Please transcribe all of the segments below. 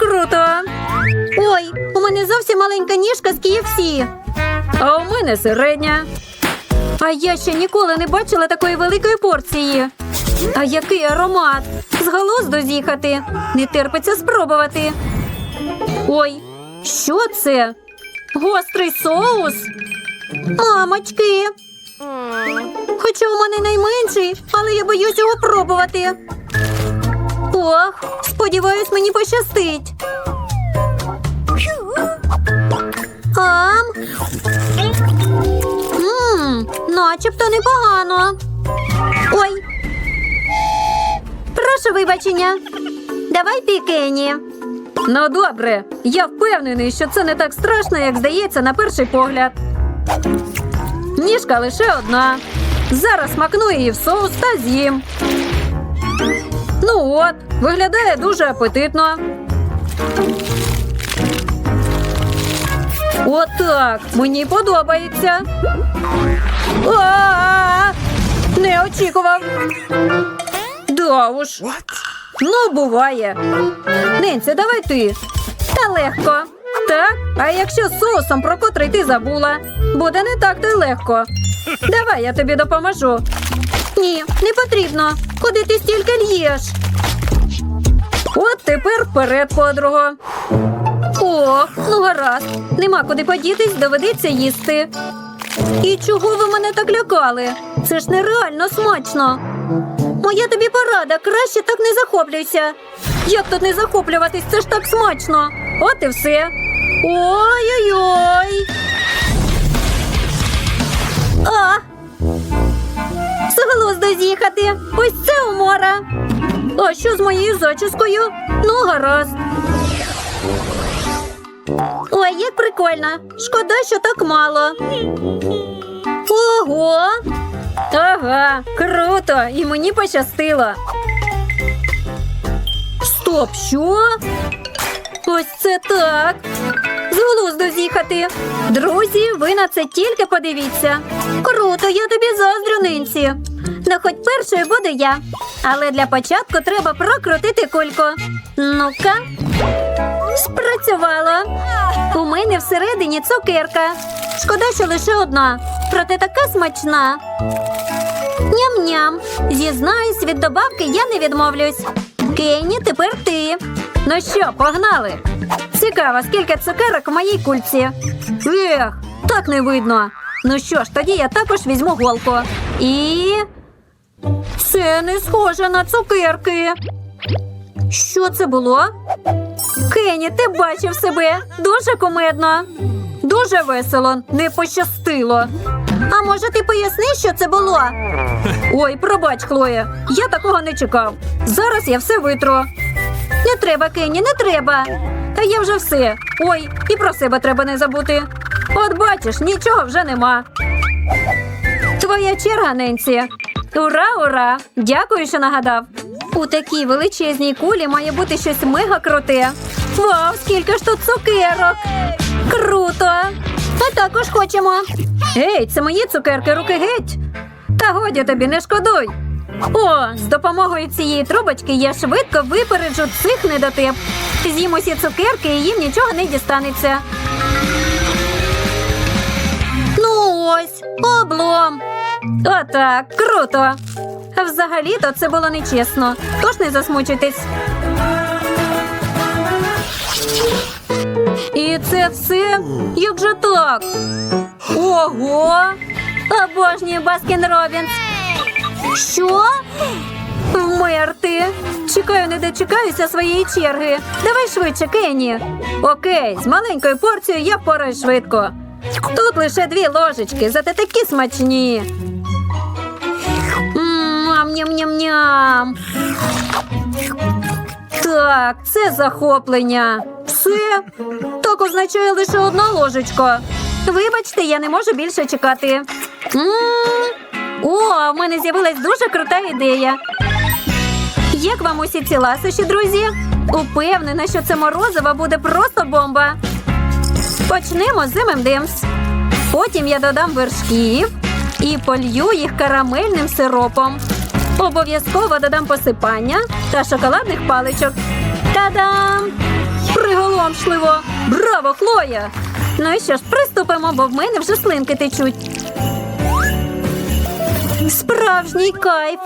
круто. Ой, у мене зовсім маленька ніжка з KFC. А у мене середня. А я ще ніколи не бачила такої великої порції. А який аромат! З глузду з'їхати. Не терпиться спробувати. Ой, що це? Гострий соус? Мамочки. Хоча у мене найменший, але я боюсь його пробувати. Ох, сподіваюсь, мені пощастить. Ам. Мм, начебто непогано. Ой. Прошу вибачення. Давай ти, Кенні. Ну, добре. Я впевнений, що це не так страшно, як здається на перший погляд. Ніжка лише одна. Зараз макну її в соус та з'їм. Ну от, виглядає дуже апетитно. Отак, мені подобається. А-а-а! Не очікував. Да уж. Ну, буває. Ненці, давай ти. Та легко. Так, а якщо з соусом, про котрий ти забула, буде не так то й легко. Давай я тобі допоможу. Ні, не потрібно. Куди ти стільки л'єш? От тепер вперед, подруго. О, ну гаразд. Нема куди подітись, доведеться їсти. І чого ви мене так лякали? Це ж нереально смачно. Моя тобі порада, краще так не захоплюйся. Як тут не захоплюватись? Це ж так смачно. От і все. Ой-ой-ой. Що з моєю зачіскою? Ну, гаразд. Ой, як прикольно. Шкода, що так мало. Ого. Ага, круто! І мені пощастило. Стоп, що? Ось це так. З глузду з'їхати. Друзі, ви на це тільки подивіться. Круто, я тобі заздрю, Нинці. Ну, хоч першою буду я. Але для початку треба прокрутити кульку. Ну-ка. Спрацювало. У мене всередині цукерка. Шкода, що лише одна. Проте така смачна. Ням-ням. Зізнаюсь, від добавки я не відмовлюсь. Кенні, тепер ти. Ну що, погнали? Цікаво, скільки цукерок в моїй кульці. Ех, так не видно. Ну що ж, тоді я також візьму голку. І. Це не схоже на цукерки. Що це було? Кенні, ти бачив себе. Дуже кумедно. Дуже весело, не пощастило. А може, ти поясни, що це було? Ой, пробач, Хлоя, я такого не чекав. Зараз я все витру. Не треба, Кенні, не треба. Та я вже все. Ой, і про себе треба не забути. От бачиш, нічого вже нема. Твоя черга, Ненсі. Ура, ура! Дякую, що нагадав. У такій величезній кулі має бути щось мега круте. Вау, скільки ж тут цукерок! Круто! Ми також хочемо. Гей, це мої цукерки, руки геть. Та годі тобі, не шкодуй. О, з допомогою цієї трубочки я швидко випереджу цих недотип. З'їм усі цукерки і їм нічого не дістанеться. Ну ось, облом. Отак, круто. Взагалі-то це було нечесно. Тож не засмучуйтесь. І це все? Як же так? Ого! Обожнюю Баскін Робінс. Що? Вмерти. Чекаю, не дочекаюся своєї черги. Давай швидше, Кенні. Окей, з маленькою порцією я впораюсь швидко. Тут лише дві ложечки, зате такі смачні. М, Ням-ням-ням-ням. Так, це захоплення. Все. Так означає лише одна ложечка. Вибачте, я не можу більше чекати. О, в мене з'явилась дуже крута ідея. Як вам усі ці ласощі, друзі? Упевнена, що це морозиво буде просто бомба. Почнемо з ММДМС. Потім я додам вершків і полью їх карамельним сиропом. Обов'язково додам посипання та шоколадних паличок. Та-дам! Приголомшливо! Браво, Хлоя! Ну і що ж, приступимо, бо в мене вже слинки течуть. Справжній кайф.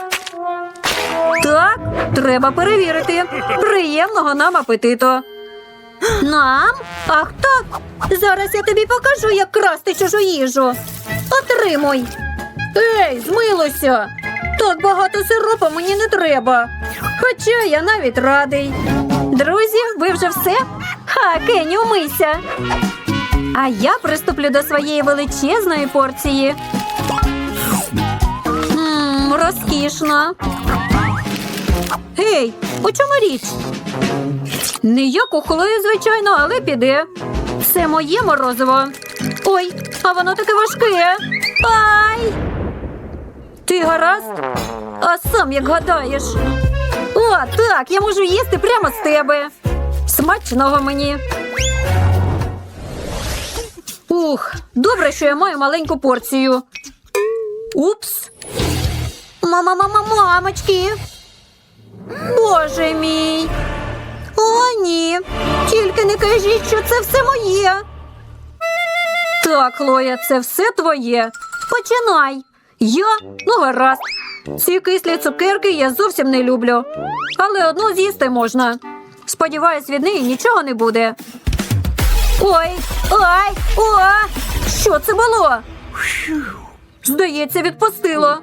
Так, треба перевірити. Приємного нам апетиту. Нам? Ах так. Зараз я тобі покажу, як красти чужу їжу. Отримуй. Ей, змилося. Так багато сиропу мені не треба. Хоча я навіть радий. Друзі, ви вже все? Ха, Кенні, умийся. А я приступлю до своєї величезної порції. Ммм, розкішно. Гей, у чому річ? Не як у звичайно, але піде. Це моє морозиво. Ой, а воно таке важке. Ай! Ти гаразд? А сам як гадаєш? О, так, я можу їсти прямо з тебе. Смачного мені. Ух, добре, що я маю маленьку порцію. Упс. Мама, мама, мамочки. Боже мій. О, ні. Тільки не кажіть, що це все моє. Так, Лоя, це все твоє. Починай. Я? Ну, гаразд. Ці кислі цукерки я зовсім не люблю. Але одну з'їсти можна. Сподіваюсь, від неї нічого не буде. Ой, ай, о! Що це було? Здається, відпустило.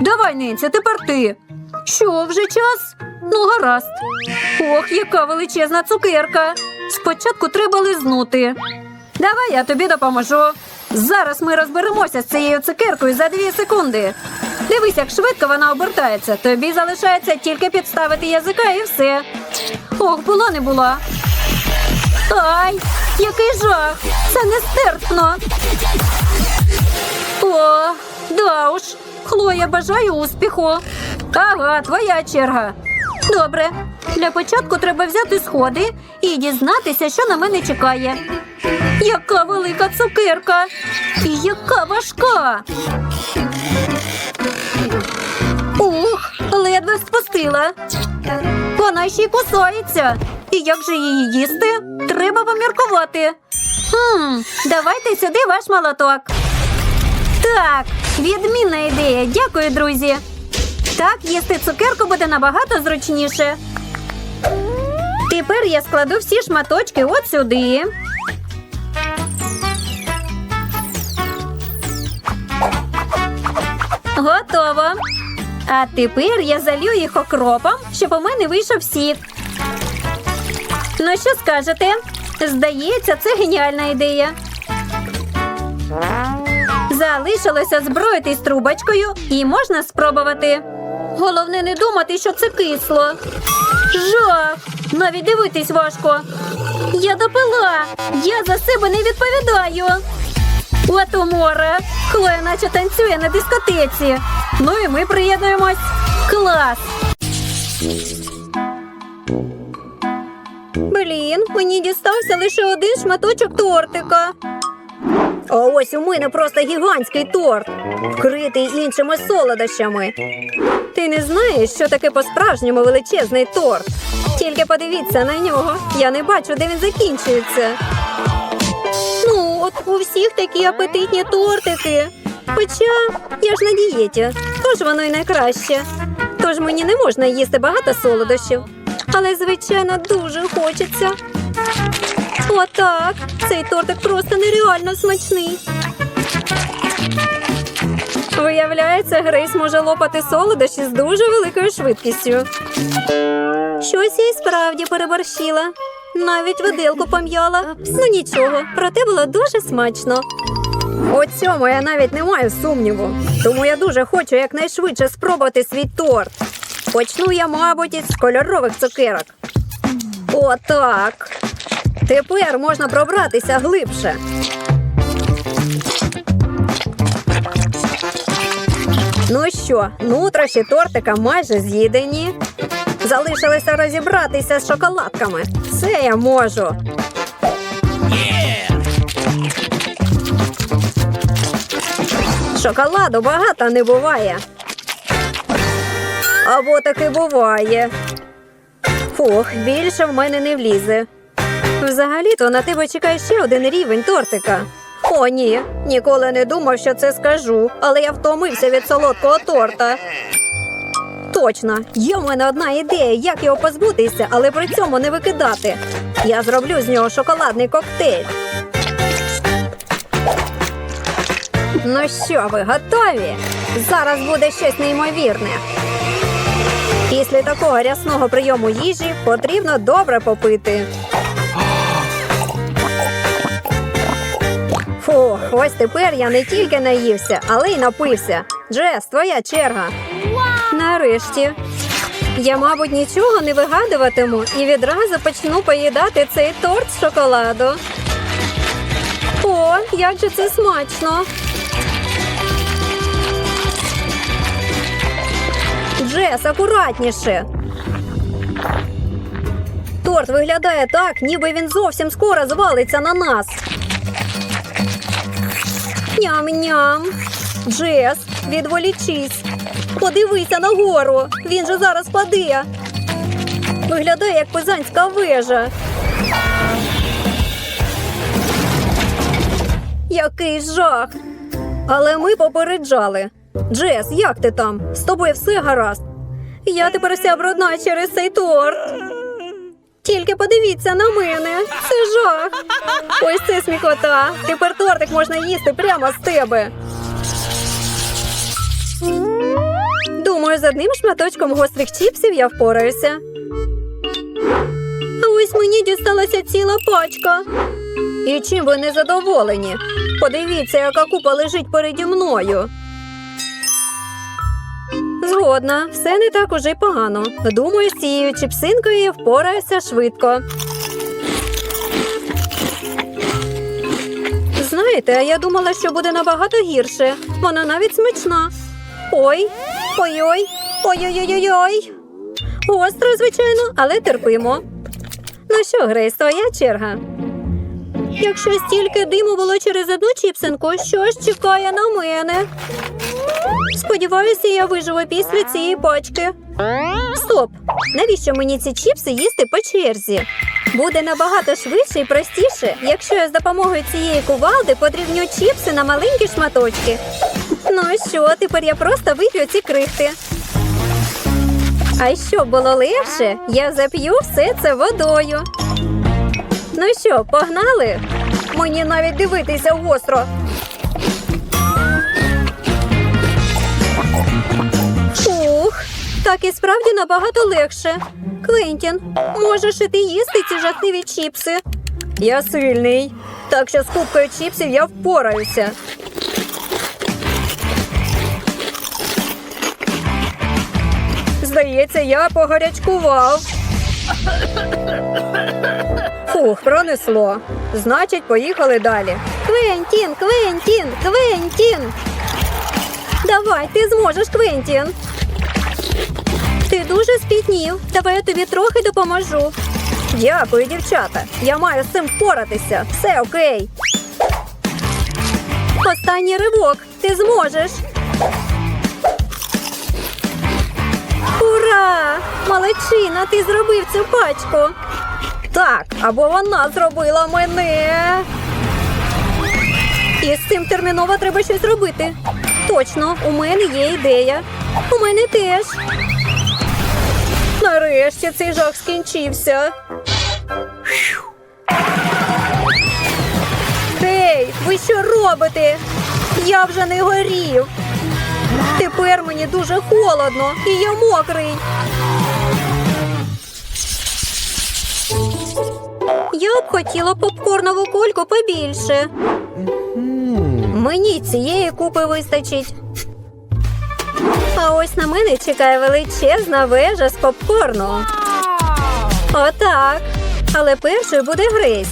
Давай, Ненця, тепер ти. Що, вже час? Ну, гаразд. Ох, яка величезна цукерка. Спочатку треба лизнути. Давай я тобі допоможу. Зараз ми розберемося з цією цукеркою за дві секунди. Дивись, як швидко вона обертається. Тобі залишається тільки підставити язика і все. Ох, була не була. Ай, який жах! Це нестерпно. О, да уж. Хлоя, бажаю успіху. Ага, твоя черга. Добре. Для початку треба взяти сходи і дізнатися, що на мене чекає. Яка велика цукерка! І яка важка! Ух, ледве спустила. Вона ще й кусається. І як же її їсти? Треба поміркувати. Хм, давайте сюди ваш молоток. Так, відмінна ідея. Дякую, друзі. Так, їсти цукерку буде набагато зручніше. Тепер я складу всі шматочки от сюди. Готово. А тепер я залю їх окропом, щоб у мене вийшов сік. Ну, що скажете? Здається, це геніальна ідея. Залишилося зброїтись трубочкою і можна спробувати. Головне не думати, що це кисло. Жах! Навіть дивитись важко. Я допила. Я за себе не відповідаю. От умора. Хлоя наче танцює на дискотеці. Ну і ми приєднуємось. Клас. Блін, мені дістався лише один шматочок тортика. А ось у мене просто гігантський торт, вкритий іншими солодощами. Ти не знаєш, що таке по-справжньому величезний торт. Тільки подивіться на нього. Я не бачу, де він закінчується. Ну, от у всіх такі апетитні тортики. Хоча я ж на дієті, тож воно й найкраще. Тож мені не можна їсти багато солодощів. Але, звичайно, дуже хочеться. Отак. Цей тортик просто нереально смачний. Виявляється, Грейс може лопати солодощі з дуже великою швидкістю. Щось я й справді переборщила. Навіть виделку пом'яла. Ну нічого, проте було дуже смачно. У цьому я навіть не маю сумніву. Тому я дуже хочу якнайшвидше спробувати свій торт. Почну я, мабуть, із кольорових цукерок. Отак. Тепер можна пробратися глибше. Ну що, нутрощі тортика майже з'їдені. Залишилося розібратися з шоколадками. Це я можу. Шоколаду багато не буває. Або таки буває. Фух, більше в мене не влізе. Взагалі-то на тебе чекає ще один рівень тортика. О, ні, ніколи не думав, що це скажу, але я втомився від солодкого торта. Точно, є в мене одна ідея, як його позбутися, але при цьому не викидати. Я зроблю з нього шоколадний коктейль. Ну що, ви готові? Зараз буде щось неймовірне. Після такого рясного прийому їжі потрібно добре попити. Фух, ось тепер я не тільки наївся, але й напився. Джес, твоя черга. Нарешті. Я, мабуть, нічого не вигадуватиму і відразу почну поїдати цей торт з шоколаду. О, як же це смачно! Джес, акуратніше. Торт виглядає так, ніби він зовсім скоро звалиться на нас. Ням-ням. Джес, відволічись. Подивися нагору. Він же зараз паде. Виглядає як пизанська вежа. Який жах. Але ми попереджали. Джес, як ти там? З тобою все гаразд. Я тепер вся брудна через цей торт. Тільки подивіться на мене. Це жах. Ось це смікота. Тепер тортик можна їсти прямо з тебе. Думаю, з одним шматочком гострих чіпсів я впораюся. Ось мені дісталася ціла пачка. І чим ви не задоволені? Подивіться, яка купа лежить переді мною. Згодна, все не так уже й погано. Думаю, з цією чіпсинкою я впораюся швидко. Знаєте, я думала, що буде набагато гірше. Вона навіть смачна. Ой, ой-ой, ой-ой-ой-ой. Гостро, звичайно, але терпимо. Ну що, Грейс, твоя черга. Якщо стільки диму було через одну чіпсинку, що ж чекає на мене? Сподіваюся, я виживу після цієї пачки. Стоп! Навіщо мені ці чіпси їсти по черзі? Буде набагато швидше і простіше, якщо я з допомогою цієї кувалди подрібню чіпси на маленькі шматочки. Ну що, тепер я просто вип'ю ці крихти. А щоб було легше, я зап'ю все це водою. Ну що, погнали? Мені навіть дивитися гостро. Ух, так і справді набагато легше. Квентін, можеш і ти їсти ці жахливі чіпси. Я сильний, так що з кубкою чіпсів я впораюся. Здається, я погарячкував. Фух, пронесло. Значить, поїхали далі. Квентін, Квентін, Квентін. Давай, ти зможеш, Квентін. Ти дуже спітнів. Давай я тобі трохи допоможу. Дякую, дівчата. Я маю з цим впоратися. Все окей. Останній ривок. Ти зможеш. Ура! Молодчина, ти зробив цю пачку. Так, або вона зробила мене. І з цим терміново треба щось робити. Точно, у мене є ідея. У мене теж. Нарешті цей жах скінчився. Гей, ви що робите? Я вже не горів. Тепер мені дуже холодно і я мокрий. Я б хотіла попкорнову кульку побільше. Мені цієї купи вистачить. А ось на мене чекає величезна вежа з попкорну. Отак. Але першою буде Грейс.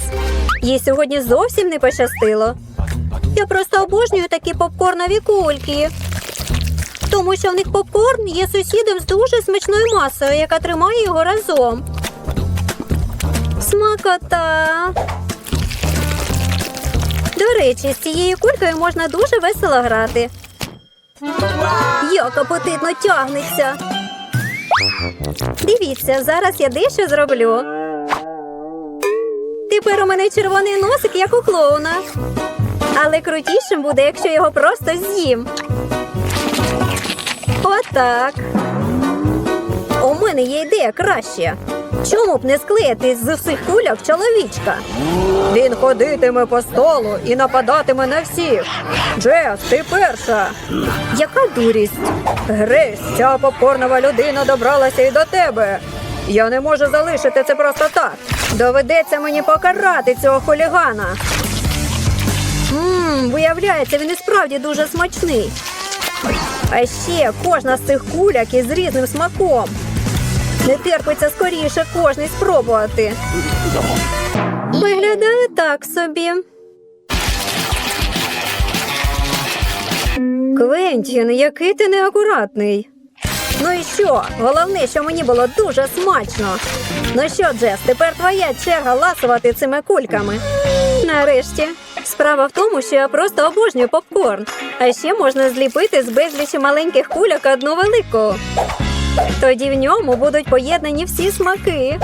Їй сьогодні зовсім не пощастило. Я просто обожнюю такі попкорнові кульки. Тому що в них попкорн є сусідом з дуже смачною масою, яка тримає його разом. Смакота. До речі, з цією кулькою можна дуже весело грати. Як апетитно тягнеться. Дивіться, зараз я дещо зроблю. Тепер у мене червоний носик, як у клоуна. Але крутішим буде, якщо його просто з'їм. Отак. У мене є ідея краще. Чому б не склеїти з усіх кульок чоловічка? Він ходитиме по столу і нападатиме на всіх. Джес, ти перша. Яка дурість? Грейс, ця попкорнова людина добралася і до тебе. Я не можу залишити це просто так. Доведеться мені покарати цього хулігана. Ммм, виявляється, він і справді дуже смачний. А ще кожна з цих куляк із різним смаком. Не терпиться скоріше кожний спробувати. Виглядає так собі. Квентін, який ти неакуратний. Ну і що? Головне, що мені було дуже смачно. Ну що, Джес, тепер твоя черга ласувати цими кульками. Нарешті. Справа в тому, що я просто обожнюю попкорн. А ще можна зліпити з безлічі маленьких кульок одну велику. Тоді в ньому будуть поєднані всі смаки.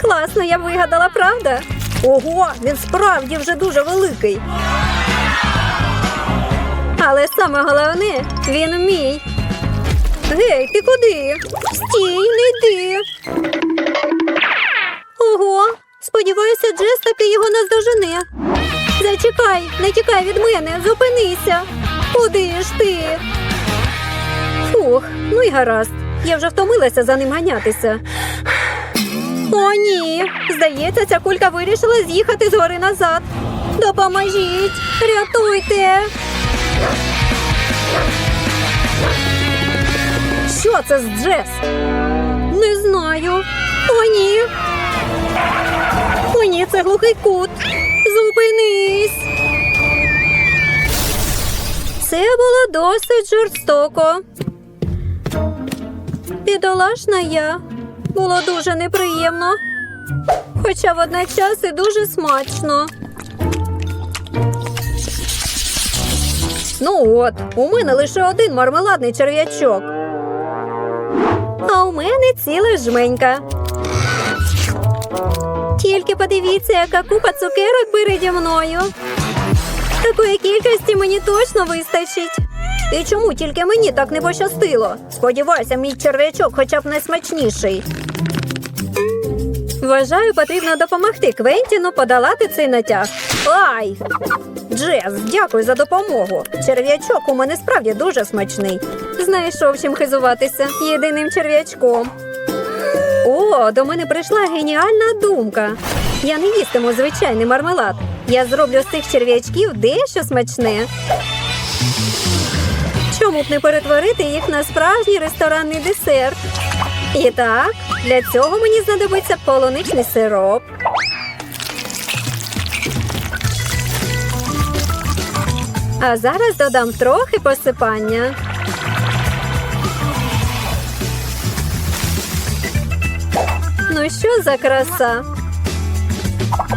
Класно, я вигадала, правда? Ого, він справді вже дуже великий. Але саме головне, він мій. Гей, ти куди? Стій, не йди. Ого, сподіваюся, Джес таки його наздожене. Зачекай, не тікай від мене, зупинися. Куди ж ти? Фух, ну й гаразд. Я вже втомилася за ним ганятися. О, ні. Здається, ця кулька вирішила з'їхати з гори назад. Допоможіть, рятуйте. Що це з Джес? Не знаю. О, ні. О, ні, це глухий кут. Зупинись. Це було досить жорстоко. Бідолашна я. Було дуже неприємно. Хоча водночас і дуже смачно. Ну от, у мене лише один мармеладний черв'ячок. А у мене ціла жменька. Тільки подивіться, яка купа цукерок переді мною. Такої кількості мені точно вистачить. І чому тільки мені так не пощастило? Сподіваюся, мій черв'ячок хоча б найсмачніший. Вважаю, потрібно допомогти Квентіну подолати цей натяг. Ай! Джес, дякую за допомогу. Черв'ячок у мене справді дуже смачний. Знайшов чим хизуватися єдиним черв'ячком. О, до мене прийшла геніальна думка. Я не їстиму звичайний мармелад. Я зроблю з цих черв'ячків дещо смачне. Чому б не перетворити їх на справжній ресторанний десерт? І так, для цього мені знадобиться полуничний сироп. А зараз додам трохи посипання. Ну що за краса?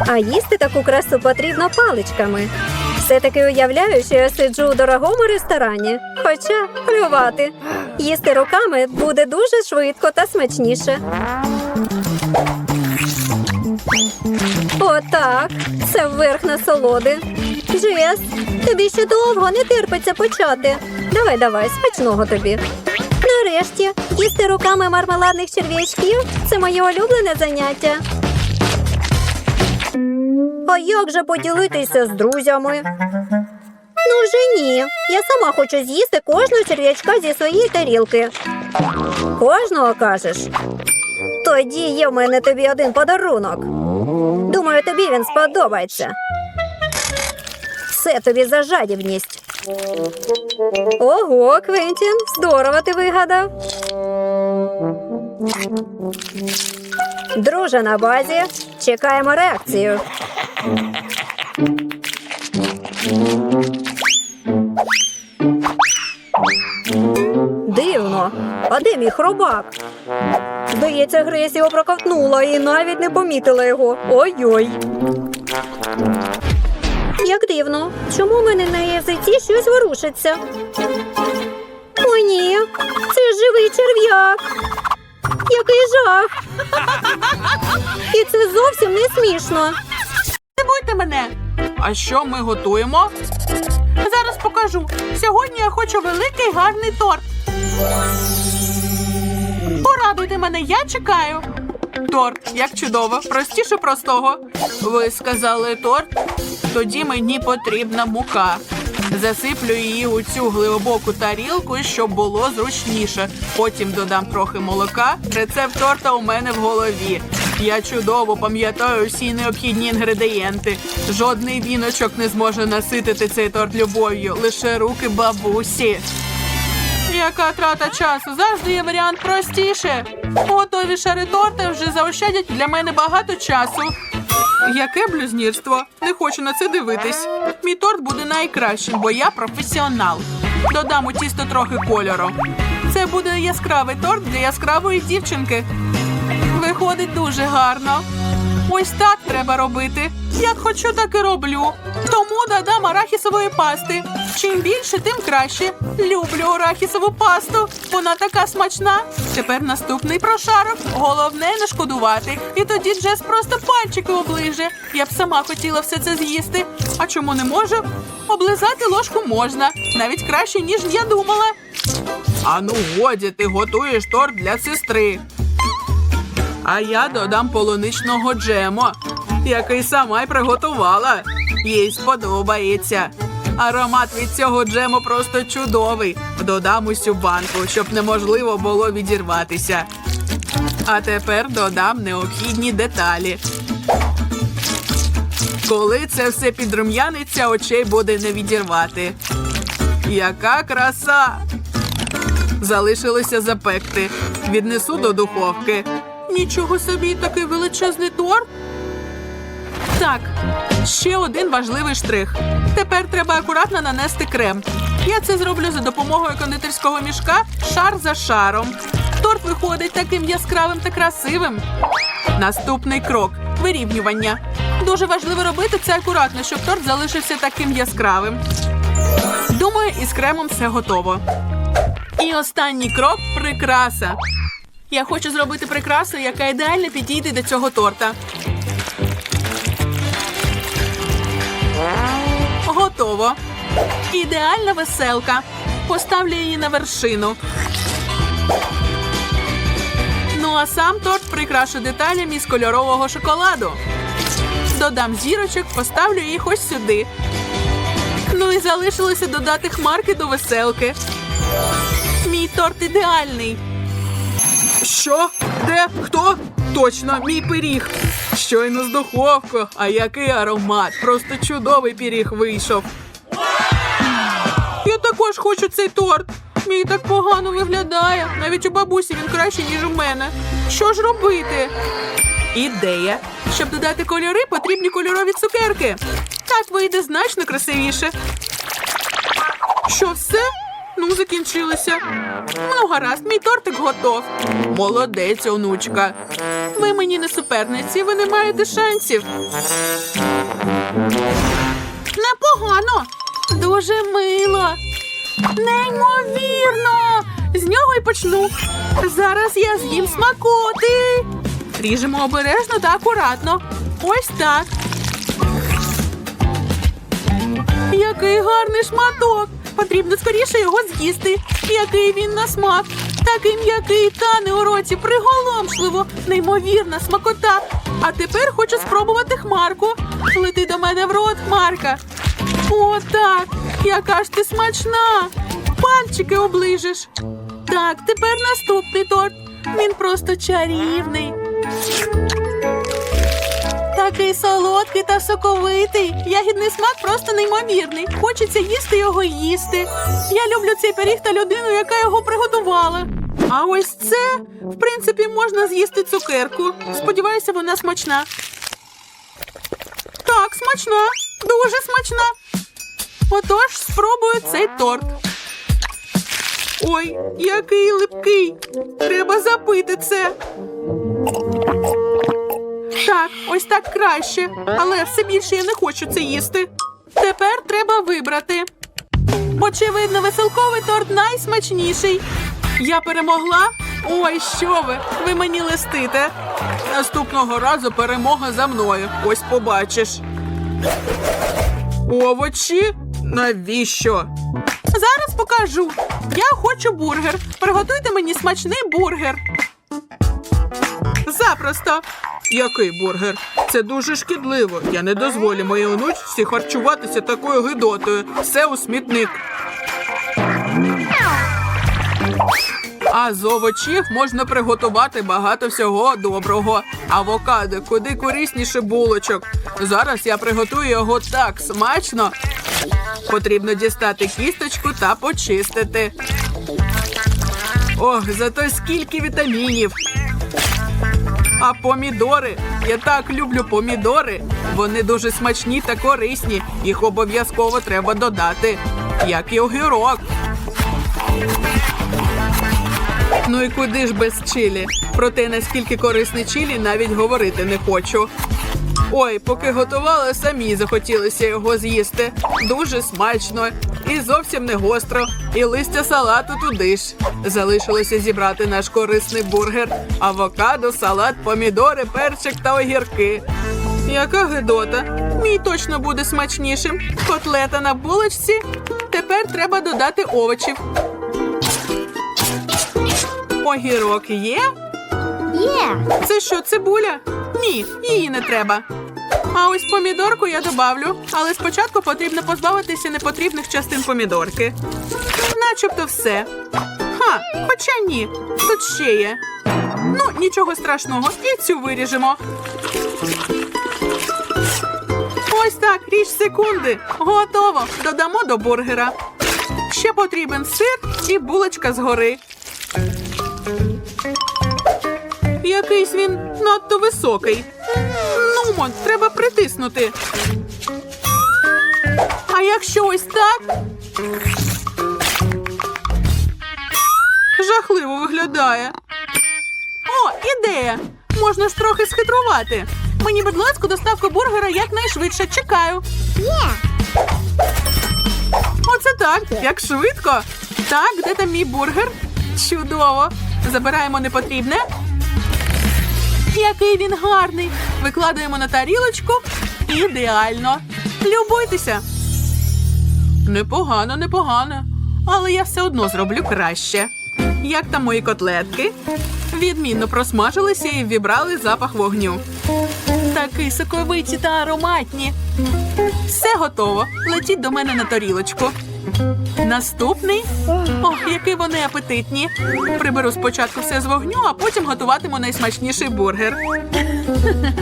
А їсти таку красу потрібно паличками. Все-таки уявляю, що я сиджу у дорогому ресторані. Хоча плювати. Їсти руками буде дуже швидко та смачніше. Отак. Це верх насолоди. Джес, тобі ще довго не терпиться почати. Давай, давай, смачного тобі. Нарешті, їсти руками мармеладних черв'ячків це моє улюблене заняття. А як же поділитися з друзями? Ну вже ні. Я сама хочу з'їсти кожного черв'ячка зі своєї тарілки. Кожного кажеш? Тоді є в мене тобі один подарунок. Думаю, тобі він сподобається. Все тобі за жадібність. Ого, Квентін, здорово ти вигадав. Друже на базі. Чекаємо реакцію. Дивно. А де мій хробак? Здається, Грейс його проковтнула і навіть не помітила його. Ой-ой. Як дивно, чому в мене на язиці щось ворушиться? О, ні, це живий черв'як. Який жах. І це зовсім не смішно. смішно. Дивуйте мене. А що ми готуємо? Зараз покажу. Сьогодні я хочу великий гарний торт. Порадуйте мене, я чекаю. Торт, як чудово, простіше простого. Ви сказали торт? Тоді мені потрібна мука. Засиплю її у цю глибоку тарілку, щоб було зручніше. Потім додам трохи молока. Рецепт торта у мене в голові. Я чудово пам'ятаю всі необхідні інгредієнти. Жодний віночок не зможе наситити цей торт любов'ю, лише руки бабусі. Яка трата часу? Завжди є варіант простіше. Готові шари торта вже заощадять для мене багато часу. Яке блюзнірство? Не хочу на це дивитись. Мій торт буде найкращим, бо я професіонал. Додам у тісто трохи кольору. Це буде яскравий торт для яскравої дівчинки. Виходить дуже гарно. Ось так треба робити. Як хочу, так і роблю. Тому додам арахісової пасти. Чим більше, тим краще. Люблю арахісову пасту. Вона така смачна. Тепер наступний прошарок. Головне не шкодувати. І тоді Джес просто пальчики оближе. Я б сама хотіла все це з'їсти. А чому не можу? Облизати ложку можна. Навіть краще, ніж я думала. Ану, годі, ти готуєш торт для сестри. А я додам полуничного джему, який сама й приготувала. Їй сподобається. Аромат від цього джему просто чудовий. Додам усю банку, щоб неможливо було відірватися. А тепер додам необхідні деталі. Коли це все підрум'яниться, очей буде не відірвати. Яка краса! Залишилося запекти. Віднесу до духовки. Нічого собі, такий величезний торт. Так, ще один важливий штрих. Тепер треба акуратно нанести крем. Я це зроблю за допомогою кондитерського мішка шар за шаром. Торт виходить таким яскравим та красивим. Наступний крок вирівнювання. Дуже важливо робити це акуратно, щоб торт залишився таким яскравим. Думаю, із кремом все готово. І останній крок прикраса. Я хочу зробити прикрасу, яка ідеально підійде до цього торта. Готово. Ідеальна веселка. Поставлю її на вершину. Ну а сам торт прикрашу деталями з кольорового шоколаду. Додам зірочок, поставлю їх ось сюди. Ну і залишилося додати хмарки до веселки. Мій торт ідеальний. Що? Де? Хто? Точно, мій пиріг. Щойно з духовкою. А який аромат! Просто чудовий пиріг вийшов. Я також хочу цей торт. Мій так погано виглядає. Навіть у бабусі він краще, ніж у мене. Що ж робити? Ідея. Щоб додати кольори, потрібні кольорові цукерки. Так вийде значно красивіше. Що все? Ну, закінчилося. Ну, гаразд, мій тортик готов. Молодець, онучка. Ви мені не суперниці, ви не маєте шансів. Непогано. Дуже мило. Неймовірно. З нього й почну. Зараз я з'їм смакоти. Ріжемо обережно та акуратно. Ось так. Який гарний шматок! Потрібно скоріше його з'їсти. Який він на смак. Такий м'який тане у роті, приголомшливо, неймовірна смакота. А тепер хочу спробувати хмарку. Лети до мене в рот, хмарка. О, так! Яка ж ти смачна! Пальчики оближеш. Так, тепер наступний торт. Він просто чарівний. Такий солодкий та соковитий. Ягідний смак просто неймовірний. Хочеться їсти його їсти. Я люблю цей пиріг та людину, яка його приготувала. А ось це, в принципі, можна з'їсти цукерку. Сподіваюся, вона смачна. Так, смачна, дуже смачна. Отож, спробую цей торт. Ой, який липкий. Треба запити це. Так, ось так краще. Але все більше я не хочу це їсти. Тепер треба вибрати. Очевидно, веселковий торт найсмачніший. Я перемогла. Ой, що ви? Ви мені листите. Наступного разу перемога за мною. Ось побачиш. Овочі? Навіщо? Зараз покажу. Я хочу бургер. Приготуйте мені смачний бургер. Запросто. Який бургер? Це дуже шкідливо. Я не дозволю моїй онучці харчуватися такою гидотою. Все у смітник. А з овочів можна приготувати багато всього доброго. Авокадо куди корисніше булочок. Зараз я приготую його так смачно. Потрібно дістати кісточку та почистити. Ох, зато скільки вітамінів. А помідори. Я так люблю помідори. Вони дуже смачні та корисні. Їх обов'язково треба додати. Як і огірок. Ну і куди ж без чилі? Про те, наскільки корисний чилі, навіть говорити не хочу. Ой, поки готувала, самі захотілося його з'їсти. Дуже смачно і зовсім не гостро. І листя салату туди ж. Залишилося зібрати наш корисний бургер: авокадо, салат, помідори, перчик та огірки. Яка гидота. Мій точно буде смачнішим. Котлета на булочці. Тепер треба додати овочів. Огірок є? Є. Це що, цибуля? Ні, її не треба. А ось помідорку я добавлю, але спочатку потрібно позбавитися непотрібних частин помідорки. Начебто все. Ха, хоча ні, тут ще є. Ну, нічого страшного, і цю виріжемо. Ось так, річ секунди. Готово. Додамо до бургера. Ще потрібен сир і булочка згори. Якийсь він надто високий. Нумо, треба притиснути. А якщо ось так? Жахливо виглядає. О, ідея! Можна ж трохи схитрувати. Мені, будь ласка, доставку бургера якнайшвидше чекаю. Оце так, як швидко. Так, де там мій бургер? Чудово. Забираємо непотрібне. Який він гарний. Викладаємо на тарілочку. Ідеально. Любуйтеся. Непогано, непогано. Але я все одно зроблю краще. Як там мої котлетки? Відмінно просмажилися і вібрали запах вогню. Такі соковиті та ароматні. Все готово. Летіть до мене на тарілочку. Наступний. Ох, які вони апетитні. Приберу спочатку все з вогню, а потім готуватиму найсмачніший бургер.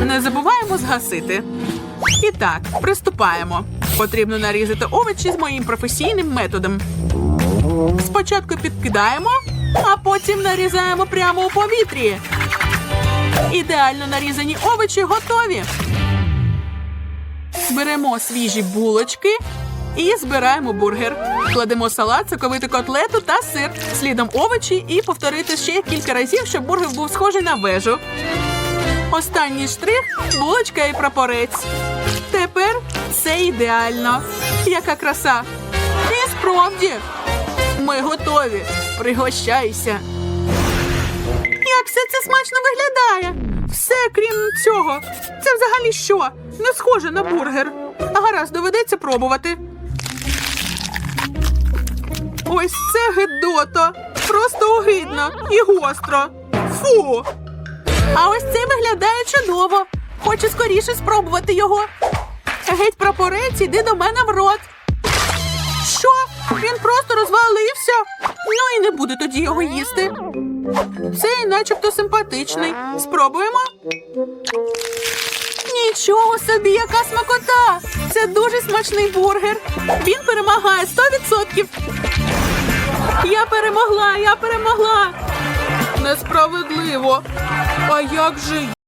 Не забуваємо згасити. І так, приступаємо. Потрібно нарізати овочі з моїм професійним методом. Спочатку підкидаємо, а потім нарізаємо прямо у повітрі. Ідеально нарізані овочі готові. Беремо свіжі булочки і збираємо бургер. Кладемо салат, соковиту котлету та сир, слідом овочі і повторити ще кілька разів, щоб бургер був схожий на вежу. Останній штрих булочка і прапорець. Тепер все ідеально. Яка краса. І справді, ми готові. Пригощайся. Як все це смачно виглядає. Все, крім цього. Це взагалі що? Не схоже на бургер. Гаразд, доведеться пробувати. Ось це гидота. Просто огидно і гостро. Фу. А ось це виглядає чудово. Хочу скоріше спробувати його. Геть прапорець, іди до мене в рот. Що? Він просто розвалився. Ну і не буду тоді його їсти. Цей начебто симпатичний. Спробуємо. Нічого собі, яка смакота! Це дуже смачний бургер. Він перемагає 100%. Я перемогла, я перемогла. Несправедливо. А як же